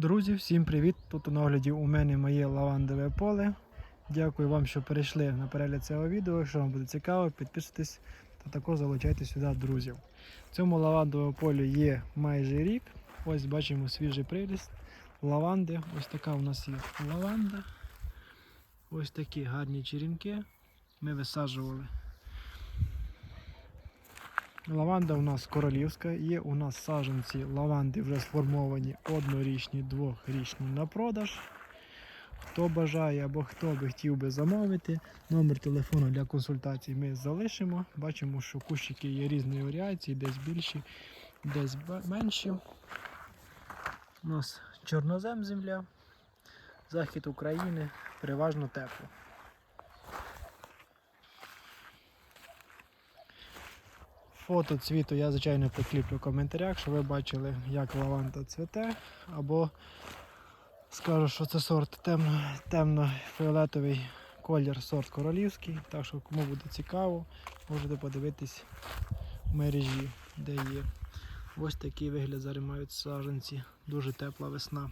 Друзі, всім привіт! Тут на огляді у мене моє лавандове поле. Дякую вам, що перейшли на перегляд цього відео. Якщо вам буде цікаво, підписуйтесь та також залучайте сюди друзів. В цьому лавандовому полі є майже рік. Ось бачимо свіжий приріст лаванди. Ось така у нас є лаванда. Ось такі гарні черенки. Ми висаджували. Лаванда у нас королівська, є у нас саджанці лаванди вже сформовані однорічні, двохрічні на продаж. Хто бажає або хто би хотів би замовити, номер телефону для консультацій ми залишимо. Бачимо, що кущики є різної варіації, десь більші, десь менші. У нас чорнозем земля, захід України, переважно тепло. Фото цвіту я, звичайно, прикріплю в коментарях, щоб ви бачили, як лаванда цвіте. Або скажу, що це сорт темно, темно-фіолетовий колір, сорт королівський. Так що, кому буде цікаво, можете подивитись в мережі, де є. Ось такий вигляд зараз мають саджанці. Дуже тепла весна.